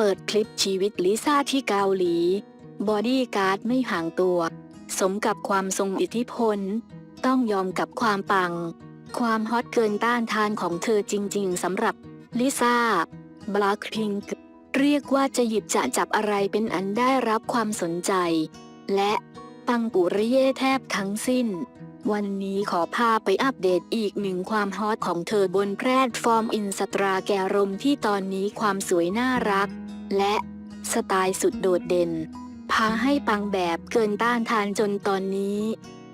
เปิดคลิปชีวิตลิซ่าที่เกาหลี บอดี้การ์ดไม่ห่างตัว สมกับความทรงอิทธิพล ต้องยอมกับความปัง ความฮอตเกินต้านทานของเธอจริงๆสำหรับลิซ่าบล็อกพิงค์เรียกว่าจะหยิบจะจับอะไรเป็นอันได้รับความสนใจ และ ปังปุริเย่แทบทั้งสิ้น วันนี้ขอพาไปอัปเดตอีกหนึ่งความฮอตของเธอบนแพลตฟอร์มอินสตราแกรมที่ตอนนี้ความสวยน่ารัก และสไตล์สุดโดดเด่น พาให้ปังแบบเกินต้านทานจนตอนนี้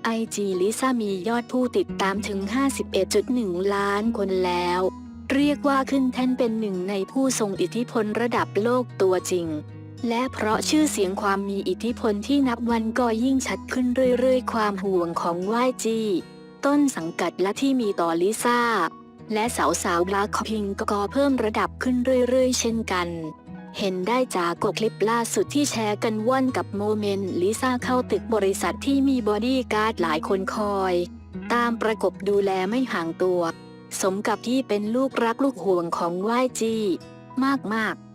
ไอจีลิซ่ามียอดผู้ติดตามถึง 51.1 ล้านคนแล้ว เรียกว่าขึ้นแท่นเป็นหนึ่งในผู้ทรงอิทธิพลระดับโลกตัวจริง และเพราะชื่อเสียงความมีอิทธิพลที่นับวันก็ยิ่งชัดขึ้นเรื่อยๆ ความห่วงของวายจี ต้นสังกัดและที่มีต่อลิซ่า และสาวสาวบลัคพิงก็เพิ่มระดับขึ้นเรื่อยๆ เช่นกัน เห็นได้จากกคลิปล่าสุดที่แชร์กันว่อนกับโมเมนต์ลิซ่าเข้าตึกบริษัทที่มีบอดี้การ์ดหลายคนคอย ตามประกบดูแลไม่ห่างตัว สมกับที่เป็นลูกรักลูกห่วงของวายจี มากๆ